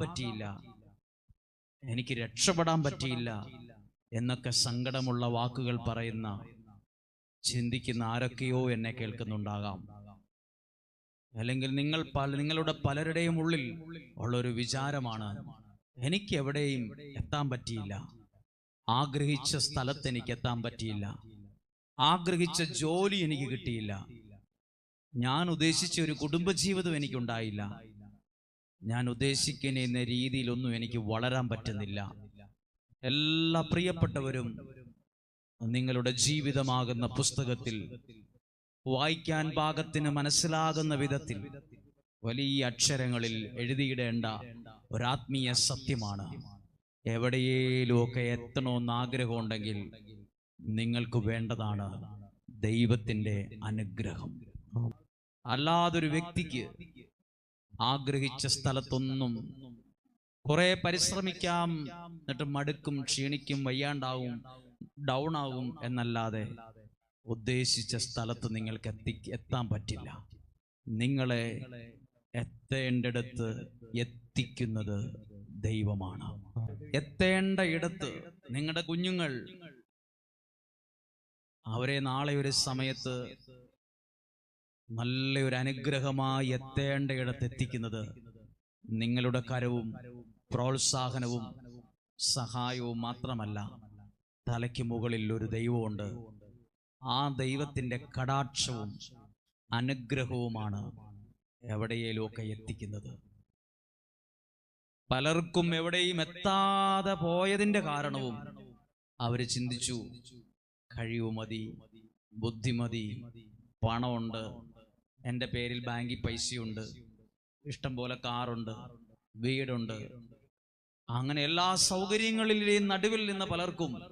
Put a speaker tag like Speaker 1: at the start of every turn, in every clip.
Speaker 1: പറ്റിയില്ല. എനിക്ക് രക്ഷപ്പെടാൻ പറ്റിയില്ല എന്നൊക്കെ സങ്കടമുള്ള വാക്കുകൾ പറയുന്ന ചിന്തിക്കുന്ന ആരൊക്കെയോ എന്നെ കേൾക്കുന്നുണ്ടാകാം. അല്ലെങ്കിൽ നിങ്ങൾ പല നിങ്ങളുടെ പലരുടെയും ഉള്ളിൽ ഉള്ളൊരു വിചാരമാണ് എനിക്ക് എവിടെയും എത്താൻ പറ്റിയില്ല. ആഗ്രഹിച്ച സ്ഥലത്ത് എനിക്ക് എത്താൻ പറ്റിയില്ല. ആഗ്രഹിച്ച ജോലി എനിക്ക് കിട്ടിയില്ല. ഞാൻ ഉദ്ദേശിച്ച ഒരു കുടുംബജീവിതം എനിക്കുണ്ടായില്ല. ഞാൻ ഉദ്ദേശിക്കുന്ന രീതിയിലൊന്നും എനിക്ക് വളരാൻ പറ്റുന്നില്ല. എല്ലാ പ്രിയപ്പെട്ടവരും നിങ്ങളുടെ ജീവിതമാകുന്ന പുസ്തകത്തിൽ വായിക്കാൻ പാകത്തിന് മനസ്സിലാകുന്ന വിധത്തിൽ വലിയ അക്ഷരങ്ങളിൽ എഴുതിയിടേണ്ട ഒരാത്മീയ സത്യമാണ്. എവിടെയേലുമൊക്കെ എത്തണമെന്ന് ആഗ്രഹമുണ്ടെങ്കിൽ നിങ്ങൾക്ക് വേണ്ടതാണ് ദൈവത്തിന്റെ അനുഗ്രഹം. അല്ലാതൊരു വ്യക്തിക്ക് ആഗ്രഹിച്ച സ്ഥലത്തൊന്നും കുറെ പരിശ്രമിക്കാം എന്നിട്ട് മടുക്കും ക്ഷീണിക്കും വയ്യാണ്ടാവും ഡൗൺ ആവും എന്നല്ലാതെ ഉദ്ദേശിച്ച സ്ഥലത്ത് നിങ്ങൾക്ക് എത്തി എത്താൻ പറ്റില്ല. നിങ്ങളെ എത്തേണ്ടടുത്ത് എത്തിക്കുന്നത് ദൈവമാണ്. എത്തേണ്ട ഇടത്ത് നിങ്ങളുടെ കുഞ്ഞുങ്ങൾ അവരെ നാളെ ഒരു സമയത്ത് നല്ലൊരു അനുഗ്രഹമായി എത്തേണ്ട ഇടത്ത് എത്തിക്കുന്നത് നിങ്ങളുടെ കരവും പ്രോത്സാഹനവും സഹായവും മാത്രമല്ല തലയ്ക്ക് മുകളിൽ ഒരു ദൈവമുണ്ട്. ആ ദൈവത്തിന്റെ കടാക്ഷവും അനുഗ്രഹവുമാണ് എവിടെയേലുമൊക്കെ എത്തിക്കുന്നത്. പലർക്കും എവിടെയും എത്താതെ പോയതിന്റെ കാരണവും അവർ ചിന്തിച്ചു കഴിവ് മതി ബുദ്ധിമതി പണമുണ്ട് എന്റെ പേരിൽ ബാങ്കിൽ പൈസയുണ്ട്. ഇഷ്ടം പോലെ കാറുണ്ട്. വീടുണ്ട്. അങ്ങനെ എല്ലാ സൗകര്യങ്ങളിലെയും നടുവിൽ നിന്ന് പലർക്കും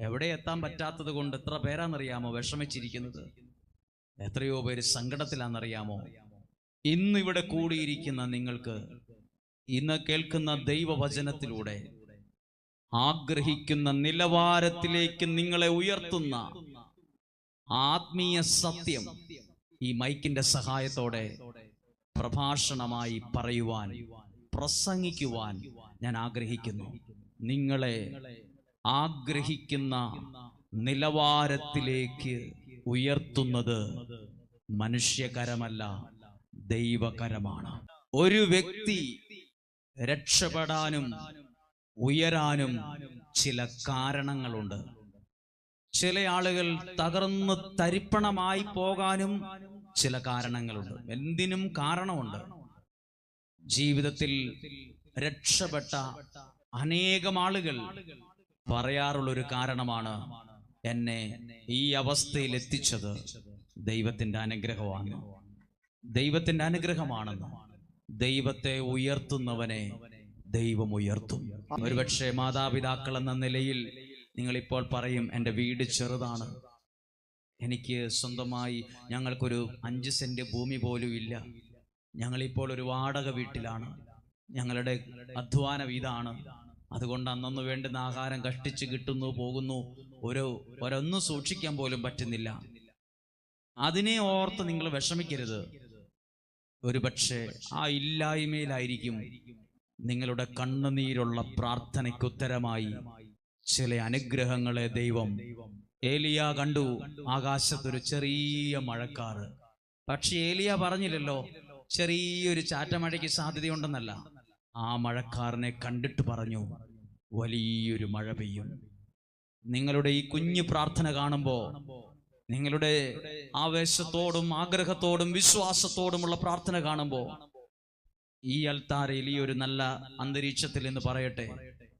Speaker 1: എവിടെ എത്താൻ പറ്റാത്തത് കൊണ്ട് എത്ര പേരാണെന്നറിയാമോ? വിഷമിച്ചിരിക്കുന്നത്. എത്രയോ പേര് സങ്കടത്തിലാണെന്നറിയാമോ? ഇന്ന് ഇവിടെ കൂടിയിരിക്കുന്ന നിങ്ങൾക്ക് ഇന്ന് കേൾക്കുന്ന ദൈവവചനത്തിലൂടെ ആഗ്രഹിക്കുന്ന നിലവാരത്തിലേക്ക് നിങ്ങളെ ഉയർത്തുന്ന ആത്മീയ സത്യം ഈ മൈക്കിന്റെ സഹായത്തോടെ പ്രഭാഷണമായി പറയുവാൻ പ്രസംഗിക്കുവാൻ ഞാൻ ആഗ്രഹിക്കുന്നു. നിങ്ങളെ ആഗ്രഹിക്കുന്ന നിലവാരത്തിലേക്ക് ഉയർത്തുന്നത് മനുഷ്യകരമല്ല ദൈവകരമാണ്. ഒരു വ്യക്തി രക്ഷപ്പെടാനും ഉയരാനും ചില കാരണങ്ങളുണ്ട്. ചില ആളുകൾ തകർന്ന് തരിപ്പണമായി പോകാനും ചില കാരണങ്ങളുണ്ട്. എന്തിനും കാരണമുണ്ട്. ജീവിതത്തിൽ രക്ഷപ്പെട്ട അനേകം ആളുകൾ പറയാറുള്ള ഒരു കാരണമാണ് എന്നെ ഈ അവസ്ഥയിൽ എത്തിച്ചത് ദൈവത്തിന്റെ അനുഗ്രഹമാണ്. ദൈവത്തിന്റെ അനുഗ്രഹമാണെന്ന്. ദൈവത്തെ ഉയർത്തുന്നവനെ ദൈവം ഉയർത്തും. ഒരുപക്ഷെ മാതാപിതാക്കൾ എന്ന നിലയിൽ നിങ്ങളിപ്പോൾ പറയും എന്റെ വീട് ചെറുതാണ്. എനിക്ക് സ്വന്തമായി ഞങ്ങൾക്കൊരു അഞ്ച് സെന്റ് ഭൂമി പോലും ഇല്ല. ഞങ്ങളിപ്പോൾ ഒരു വാടക വീട്ടിലാണ്. ഞങ്ങളുടെ അധ്വാനം ഇതാണ്. അതുകൊണ്ട് അന്നൊന്ന് വേണ്ടുന്ന ആഹാരം കഷ്ടിച്ച് കിട്ടുന്നു പോകുന്നു. ഒരു ഒരൊന്നും സൂക്ഷിക്കാൻ പോലും പറ്റുന്നില്ല. അതിനെ ഓർത്ത് നിങ്ങൾ വിഷമിക്കരുത്. ഒരുപക്ഷെ ആ ഇല്ലായ്മയിലായിരിക്കും നിങ്ങളുടെ കണ്ണുനീരുള്ള പ്രാർത്ഥനയ്ക്കുത്തരമായി ചില അനുഗ്രഹങ്ങളെ ദൈവം ഏലിയ കണ്ടു. ആകാശത്തൊരു ചെറിയ മഴക്കാറ്. പക്ഷെ ഏലിയ പറഞ്ഞില്ലല്ലോ ചെറിയൊരു ചാറ്റമഴയ്ക്ക് സാധ്യതയുണ്ടെന്നല്ല. ആ മഴക്കാറിനെ കണ്ടിട്ട് പറഞ്ഞു വലിയൊരു മഴ പെയ്യും. നിങ്ങളുടെ ഈ കുഞ്ഞു പ്രാർത്ഥന കാണുമ്പോൾ നിങ്ങളുടെ ആവേശത്തോടും ആഗ്രഹത്തോടും വിശ്വാസത്തോടുമുള്ള പ്രാർത്ഥന കാണുമ്പോൾ ഈ അൽത്താരയിൽ ഈ ഒരു നല്ല അന്തരീക്ഷത്തിൽ എന്ന് പറയട്ടെ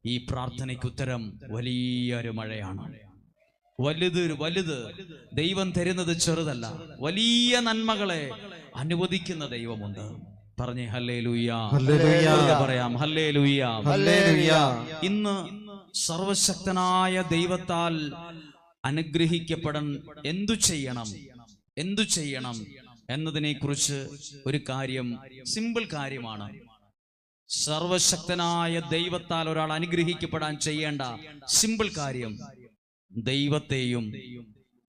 Speaker 1: ഈ പ്രാർത്ഥനയ്ക്ക് ഉത്തരം വലിയൊരു മഴയാണ്. വലുത് വലുത്. ദൈവം തരുന്നത് ചെറുതല്ല. വലിയ നന്മകളെ അനുവദിക്കുന്ന ദൈവമുണ്ട്. പറഞ്ഞേ ഹല്ലേ. പറയാം ഹല്ലേ ലുയ്യ. ഇന്ന് സർവശക്തനായ ദൈവത്താൽ അനുഗ്രഹിക്കപ്പെടാൻ എന്തു ചെയ്യണം? എന്തു ചെയ്യണം? എന്നതിനെ കുറിച്ച് ഒരു കാര്യം സിമ്പിൾ കാര്യമാണ്. സർവശക്തനായ ദൈവത്താൽ ഒരാൾ അനുഗ്രഹിക്കപ്പെടാൻ ചെയ്യേണ്ട സിമ്പിൾ കാര്യം ദൈവത്തെയും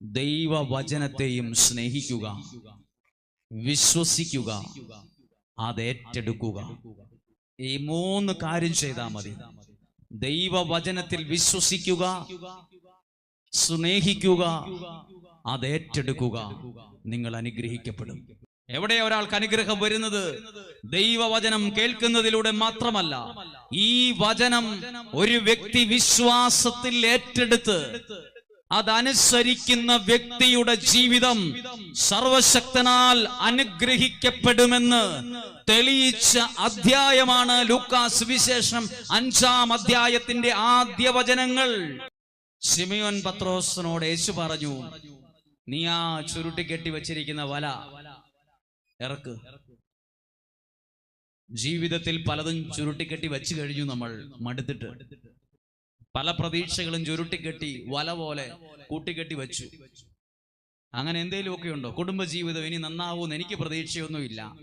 Speaker 1: ദൈവവചനത്തെയും സ്നേഹിക്കുക വിശ്വസിക്കുക അത് ഏറ്റെടുക്കുക. ഈ മൂന്ന് കാര്യം ചെയ്താൽ മതി. ദൈവവചനത്തിൽ വിശ്വസിക്കുക സ്നേഹിക്കുക അത് ഏറ്റെടുക്കുക. നിങ്ങൾ അനുഗ്രഹിക്കപ്പെടും. എവിടെ ഒരാൾക്ക് അനുഗ്രഹം വരുന്നത്? ദൈവവചനം കേൾക്കുന്നതിലൂടെ മാത്രമല്ല. ഈ വചനം ഒരു വ്യക്തി വിശ്വാസത്തിൽ ഏറ്റെടുത്ത് അതനുസരിക്കുന്ന വ്യക്തിയുടെ ജീവിതം സർവശക്തനാൽ അനുഗ്രഹിക്കപ്പെടുമെന്ന് തെളിയിച്ച അധ്യായമാണ് ലൂക്കാസ് വിശേഷം അഞ്ചാം അധ്യായത്തിന്റെ ആദ്യ വചനങ്ങൾ. സിമിയോൻ പത്രോസിനോട് യേശു പറഞ്ഞു നീ ആ ചുരുട്ടി കെട്ടി വച്ചിരിക്കുന്ന വല ഇറക്ക്. ജീവിതത്തിൽ പലതും ചുരുട്ടിക്കെട്ടി വെച്ചു കഴിഞ്ഞു നമ്മൾ മടുത്തിട്ട്. പല പ്രതീക്ഷകളും ചുരുട്ടിക്കെട്ടി വല പോലെ കൂട്ടിക്കെട്ടി വെച്ചു. അങ്ങനെ എന്തെങ്കിലുമൊക്കെ ഉണ്ടോ? കുടുംബജീവിതം ഇനി നന്നാവൂന്ന് എനിക്ക് പ്രതീക്ഷയൊന്നുമില്ല.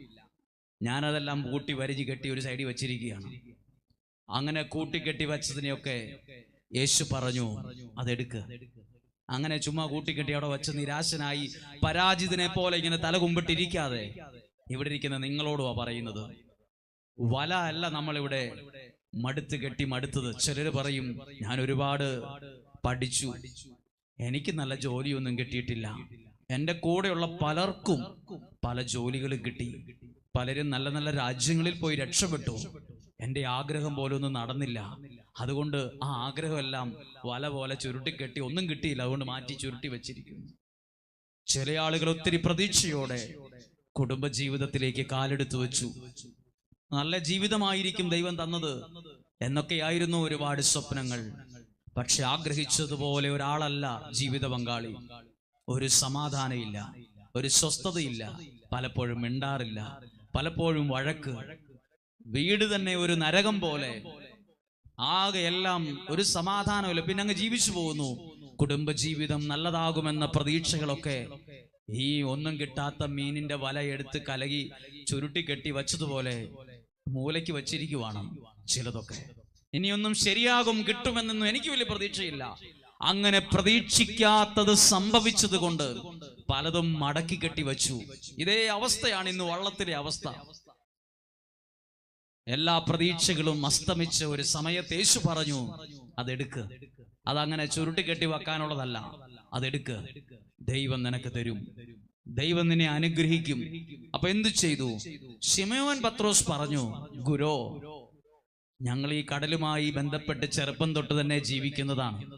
Speaker 1: ഞാനതെല്ലാം കൂട്ടി വരിഞ്ഞ് കെട്ടി ഒരു സൈഡിൽ വെച്ചിരിക്കുകയാണ്. അങ്ങനെ കൂട്ടിക്കെട്ടി വെച്ചതിനെയൊക്കെ യേശു പറഞ്ഞു അതെടുക്ക്. അങ്ങനെ ചുമ്മാ കൂട്ടിക്കെട്ടി അവിടെ വെച്ച് നിരാശനായി പരാജിതനെ പോലെ ഇങ്ങനെ തല കുമ്പിട്ടിരിക്കാതെ ഇവിടെ ഇരിക്കുന്ന നിങ്ങളോടുവാ പറയുന്നത്. വല അല്ല നമ്മളിവിടെ മടുത്ത് കെട്ടി മടുത്തത്. ചിലർ പറയും ഞാൻ ഒരുപാട് പഠിച്ചു. എനിക്ക് നല്ല ജോലിയൊന്നും കിട്ടിയിട്ടില്ല. എന്റെ കൂടെയുള്ള പലർക്കും പല ജോലികളും കിട്ടി. പലരും നല്ല നല്ല രാജ്യങ്ങളിൽ പോയി രക്ഷപ്പെട്ടു. എന്റെ ആഗ്രഹം പോലൊന്നും നടന്നില്ല. അതുകൊണ്ട് ആ ആഗ്രഹമെല്ലാം വല പോലെ ചുരുട്ടിക്കെട്ടി ഒന്നും കിട്ടിയില്ല. അതുകൊണ്ട് മാറ്റി ചുരുട്ടി വെച്ചിരിക്കുന്നു. ചില ആളുകൾ ഒത്തിരി പ്രതീക്ഷയോടെ കുടുംബജീവിതത്തിലേക്ക് കാലെടുത്തു വെച്ചു. നല്ല ജീവിതമായിരിക്കും ദൈവം തന്നത് എന്നൊക്കെയായിരുന്നു ഒരുപാട് സ്വപ്നങ്ങൾ. പക്ഷെ ആഗ്രഹിച്ചതുപോലെ ഒരാളല്ല ജീവിത പങ്കാളി. ഒരു സമാധാനമില്ല ഒരു സ്വസ്ഥതയില്ല പലപ്പോഴും മിണ്ടാറില്ല പലപ്പോഴും വഴക്ക്. വീട് തന്നെ ഒരു നരകം പോലെ ആകെ എല്ലാം ഒരു സമാധാനമില്ല. പിന്നെ അങ്ങ് ജീവിച്ചു പോകുന്നു. കുടുംബജീവിതം നല്ലതാകുമെന്ന പ്രതീക്ഷകളൊക്കെ ഈ ഒന്നും കിട്ടാത്ത മീനിന്റെ വല എടുത്ത് കലകി ചുരുട്ടിക്കെട്ടി വച്ചതുപോലെ മൂലയ്ക്ക് വച്ചിരിക്കുവാണ് ചിലതൊക്കെ. ഇനിയൊന്നും ശരിയാകും കിട്ടുമെന്നൊന്നും എനിക്ക് വലിയ പ്രതീക്ഷയില്ല. അങ്ങനെ പ്രതീക്ഷിക്കാത്തത് സംഭവിച്ചത് കൊണ്ട് പലതും മടക്കി കെട്ടി വച്ചു. ഇതേ അവസ്ഥയാണ് ഇന്ന് വള്ളത്തിലെ അവസ്ഥ. എല്ലാ പ്രതീക്ഷകളും അസ്തമിച്ച ഒരു സമയത്ത് യേശു പറഞ്ഞു അതെടുക്ക്. അതങ്ങനെ ചുരുട്ടിക്കെട്ടി വെക്കാനുള്ളതല്ല. അതെടുക്ക്. ദൈവം നിനക്ക് തരും. ദൈവം നിന്നെ അനുഗ്രഹിക്കും. അപ്പൊ എന്തു ചെയ്തു? ഷിമയോൻ പത്രോസ് പറഞ്ഞു ഗുരോ ഞങ്ങൾ ഈ കടലുമായി ബന്ധപ്പെട്ട് ചെറുപ്പം തൊട്ട് തന്നെ ജീവിക്കുന്നതാണ്.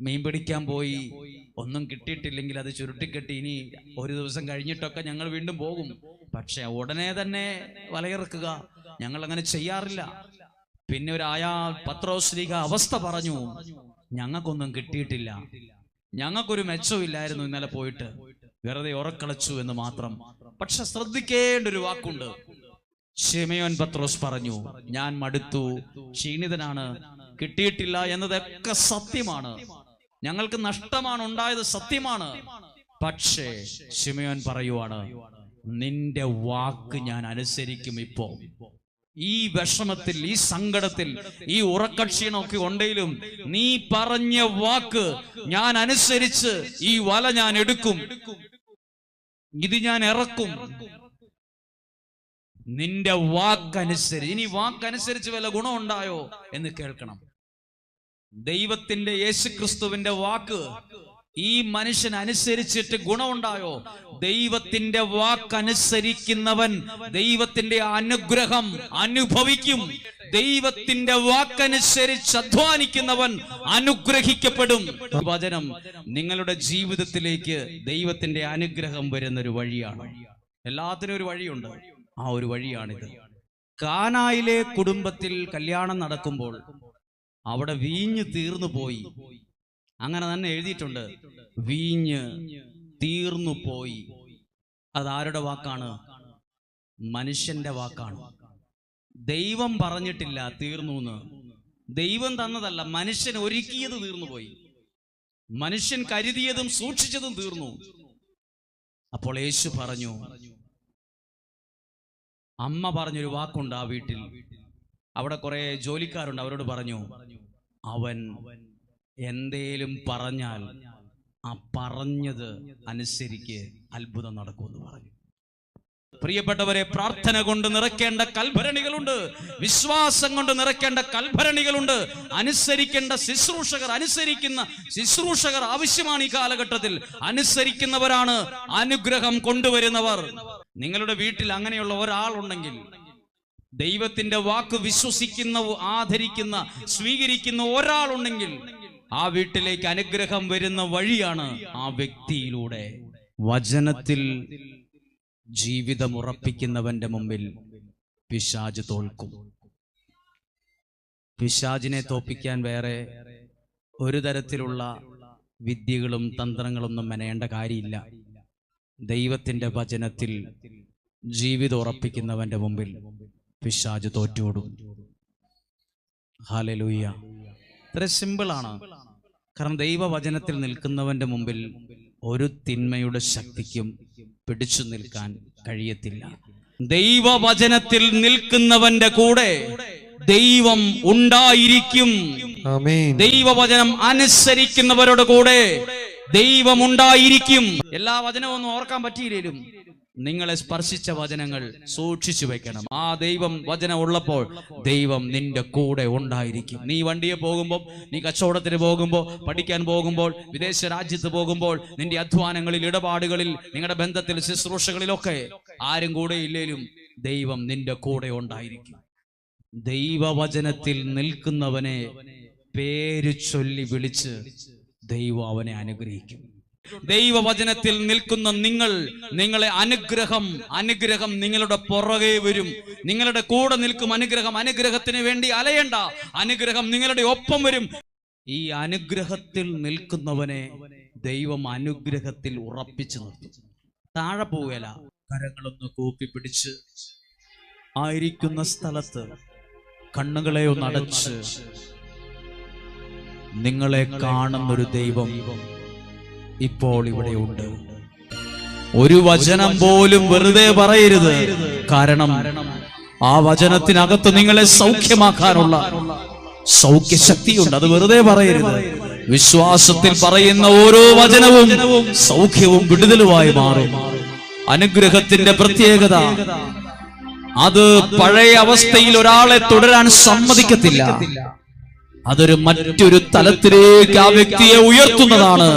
Speaker 1: മീൻ പിടിക്കാൻ പോയി. ഒന്നും കിട്ടിയിട്ടില്ലെങ്കിൽ അത് ചുരുട്ടിക്കെട്ടി. ഇനി ഒരു ദിവസം കഴിഞ്ഞിട്ടൊക്കെ ഞങ്ങൾ വീണ്ടും പോകും. പക്ഷെ ഉടനെ തന്നെ വലയിറക്കുക. ഞങ്ങൾ അങ്ങനെ ചെയ്യാറില്ല. പിന്നെ ഒരു ആയാ പത്രോശ്രീക അവസ്ഥ പറഞ്ഞു. ഞങ്ങൾക്കൊന്നും കിട്ടിയിട്ടില്ല. ഞങ്ങൾക്കൊരു മെച്ചമില്ലായിരുന്നു ഇന്നലെ പോയിട്ട്. വെറുതെ ഉറക്കളച്ചു എന്ന് മാത്രം. പക്ഷെ ശ്രദ്ധിക്കേണ്ട ഒരു വാക്കുണ്ട്. ഷിമയോൻ പത്രോസ് പറഞ്ഞു ഞാൻ മടുത്തു. ക്ഷീണിതനാണ്. കിട്ടിയിട്ടില്ല എന്നതൊക്കെ സത്യമാണ്. ഞങ്ങൾക്ക് നഷ്ടമാണ് ഉണ്ടായത് സത്യമാണ്. പക്ഷേ ഷിമയോൻ പറയുവാണ് നിന്റെ വാക്ക് ഞാൻ അനുസരിക്കും ഇപ്പോ. ഈ വിഷമത്തിൽ ഈ സങ്കടത്തിൽ ഈ ഉറക്കക്ഷീണമൊക്കെ ഉണ്ടെങ്കിലും നീ പറഞ്ഞ വാക്ക് ഞാൻ അനുസരിച്ച് ഈ വല ഞാൻ എടുക്കും. ഇത് ഞാൻ ഇറക്കും. നിന്റെ വാക്കനുസരിച്ച് ഇനി വാക്കനുസരിച്ച് വല്ല ഗുണമുണ്ടായോ എന്ന് കേൾക്കണം. ദൈവത്തിന്റെ യേശുക്രിസ്തുവിന്റെ വാക്ക് ഈ മനുഷ്യൻ അനുസരിച്ചിട്ട് ഗുണമുണ്ടായോ? ദൈവത്തിന്റെ വാക്കനുസരിക്കുന്നവൻ ദൈവത്തിന്റെ അനുഗ്രഹം അനുഭവിക്കും. ദൈവത്തിന്റെ വാക്കനുസരിച്ച് അധ്വാനിക്കുന്നവൻ അനുഗ്രഹിക്കപ്പെടും. വചനം നിങ്ങളുടെ ജീവിതത്തിലേക്ക് ദൈവത്തിന്റെ അനുഗ്രഹം വരുന്ന ഒരു വഴിയാണ്. എല്ലാത്തിനും ഒരു വഴിയുണ്ട്. ആ ഒരു വഴിയാണിത്. കാനായിലെ കുടുംബത്തിൽ കല്യാണം നടക്കുമ്പോൾ അവിടെ വീഞ്ഞ് തീർന്നു പോയി. അങ്ങനെ തന്നെ എഴുതിയിട്ടുണ്ട്. വീഞ്ഞ് തീർന്നു പോയി. അതാരുടെ വാക്കാണ്? മനുഷ്യന്റെ വാക്കാണ്. ദൈവം പറഞ്ഞിട്ടില്ല തീർന്നു എന്ന്. ദൈവം തന്നതല്ല മനുഷ്യൻ ഒരുക്കിയത് തീർന്നു പോയി. മനുഷ്യൻ കരുതിയതും സൂക്ഷിച്ചതും തീർന്നു. അപ്പോൾ യേശു പറഞ്ഞു അമ്മ പറഞ്ഞൊരു വാക്കുണ്ട് ആ വീട്ടിൽ. അവിടെ കുറെ ജോലിക്കാരുണ്ട് അവരോട് പറഞ്ഞു അവൻ എന്തേലും പറഞ്ഞാൽ ആ പറഞ്ഞത് അനുസരിക്ക് അത്ഭുതം നടക്കുമെന്ന് പറഞ്ഞു. പ്രിയപ്പെട്ടവരെ പ്രാർത്ഥന കൊണ്ട് നിറയ്ക്കേണ്ട കൽഭരണികളുണ്ട് വിശ്വാസം കൊണ്ട് നിറയ്ക്കേണ്ട കൽഭരണികളുണ്ട് അനുസരിക്കേണ്ട ശുശ്രൂഷകർ അനുസരിക്കുന്ന ശുശ്രൂഷകർ ആവശ്യമാണ് ഈ കാലഘട്ടത്തിൽ. അനുസരിക്കുന്നവരാണ് അനുഗ്രഹം കൊണ്ടുവരുന്നവർ. നിങ്ങളുടെ വീട്ടിൽ അങ്ങനെയുള്ള ഒരാളുണ്ടെങ്കിൽ ദൈവത്തിന്റെ വാക്ക് വിശ്വസിക്കുന്ന ആദരിക്കുന്ന സ്വീകരിക്കുന്ന ഒരാളുണ്ടെങ്കിൽ ആ വീട്ടിലേക്ക് അനുഗ്രഹം വരുന്ന വഴിയാണ് ആ വ്യക്തിയിലൂടെ. വചനത്തിൽ ജീവിതം ഉറപ്പിക്കുന്നവന്റെ മുമ്പിൽ പിശാജ് തോൽക്കും. പിശാജിനെ തോപ്പിക്കാൻ വേറെ ഒരു തരത്തിലുള്ള വിദ്യകളും തന്ത്രങ്ങളൊന്നും മെനയേണ്ട കാര്യമില്ല. ദൈവത്തിന്റെ വചനത്തിൽ ജീവിതം ഉറപ്പിക്കുന്നവന്റെ മുമ്പിൽ പിശാജ് തോറ്റോടും. ഹാലലൂയ്യ ഇത്ര സിമ്പിളാണ്. കാരണം ദൈവവചനത്തിൽ നിൽക്കുന്നവന്റെ മുമ്പിൽ ഒരു തിന്മയുടെ ശക്തിക്കും പിടിച്ചു നിൽക്കാൻ കഴിയത്തില്ല. ദൈവവചനത്തിൽ നിൽക്കുന്നവന്റെ കൂടെ ദൈവം ഉണ്ടായിരിക്കും. ദൈവവചനം അനുസരിക്കുന്നവരുടെ കൂടെ ദൈവം ഉണ്ടായിരിക്കും. എല്ലാ വചനവും ഒന്നും ഓർക്കാൻ പറ്റിയില്ലേലും? നിങ്ങളെ സ്പർശിച്ച വചനങ്ങൾ സൂക്ഷിച്ചു വെക്കണം. ആ ദൈവം വചനം ഉള്ളപ്പോൾ ദൈവം നിന്റെ കൂടെ ഉണ്ടായിരിക്കും. നീ വണ്ടിയെ പോകുമ്പോൾ നീ കച്ചവടത്തിന് പോകുമ്പോൾ പഠിക്കാൻ പോകുമ്പോൾ വിദേശ രാജ്യത്ത് പോകുമ്പോൾ നിന്റെ അധ്വാനങ്ങളിൽ ഇടപാടുകളിൽ നിങ്ങളുടെ ബന്ധത്തിൽ ശുശ്രൂഷകളിലൊക്കെ ആരും കൂടെ ഇല്ലേലും ദൈവം നിന്റെ കൂടെ ഉണ്ടായിരിക്കും. ദൈവവചനത്തിൽ നിൽക്കുന്നവനെ പേര് ചൊല്ലി വിളിച്ച് ദൈവം അവനെ അനുഗ്രഹിക്കും. ദൈവവചനത്തിൽ നിൽക്കുന്ന നിങ്ങൾ നിങ്ങളെ അനുഗ്രഹം അനുഗ്രഹം നിങ്ങളുടെ പുറകെ വരും. നിങ്ങളുടെ കൂടെ നിൽക്കും അനുഗ്രഹം അനുഗ്രഹത്തിന് വേണ്ടി അലയണ്ട. അനുഗ്രഹം നിങ്ങളുടെ ഒപ്പം വരും. ഈ അനുഗ്രഹത്തിൽ നിൽക്കുന്നവനെ ദൈവം അനുഗ്രഹത്തിൽ ഉറപ്പിച്ചു നിർത്തും. താഴെ പോവുകയല്ല കരങ്ങളൊന്ന് കൂപ്പി പിടിച്ച് ആയിരിക്കുന്ന സ്ഥലത്ത് കണ്ണുകളെ ഒന്ന് അടച്ച് നിങ്ങളെ കാണുന്നൊരു ദൈവം ഇപ്പോൾ ഇവിടെ ഉണ്ട്. ഒരു വചനം പോലും വെറുതെ പറയരുത്. കാരണം ആ വചനത്തിനകത്ത് നിങ്ങളെ സൗഖ്യമാക്കാനുള്ള സൗഖ്യശക്തിയുണ്ട്. അത് വെറുതെ പറയരുത്. വിശ്വാസത്തിൽ പറയുന്ന ഓരോ വചനവും സൗഖ്യവും വിടുതലുമായി മാറും. അനുഗ്രഹത്തിന്റെ പ്രത്യേകത. അത് പഴയ അവസ്ഥയിൽ ഒരാളെ തുടരാൻ സമ്മതിക്കത്തില്ല. അതൊരു മറ്റൊരു തലത്തിലേക്ക് ആ വ്യക്തിയെ ഉയർത്തുന്നതാണ്.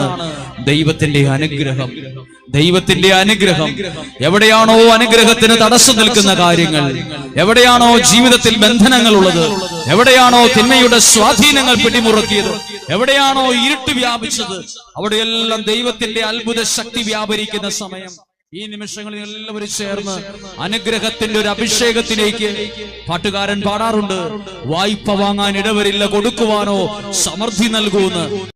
Speaker 1: ദൈവത്തിന്റെ അനുഗ്രഹം. ദൈവത്തിന്റെ അനുഗ്രഹം. എവിടെയാണോ അനുഗ്രഹത്തിന് തടസ്സം നിൽക്കുന്ന കാര്യങ്ങൾ? എവിടെയാണോ ജീവിതത്തിൽ ബന്ധനങ്ങൾ ഉള്ളത് എവിടെയാണോ തിന്മയുടെ സ്വാധീനങ്ങൾ പിടിമുറുക്കിയത്? എവിടെയാണോ ഇരുട്ട് വ്യാപിച്ചത്? അവിടെയെല്ലാം ദൈവത്തിന്റെ അത്ഭുത ശക്തി വ്യാപരിക്കുന്ന സമയം. ഈ നിമിഷങ്ങളിൽ എല്ലാവരും ചേർന്ന് അനുഗ്രഹത്തിന്റെ ഒരു അഭിഷേകത്തിലേക്ക് പാട്ടുകാരൻ പാടാറുണ്ട്. വായ്പ വാങ്ങാൻ ഇടവരില്ല കൊടുക്കുവാനോ സമൃദ്ധി നൽകുമെന്ന്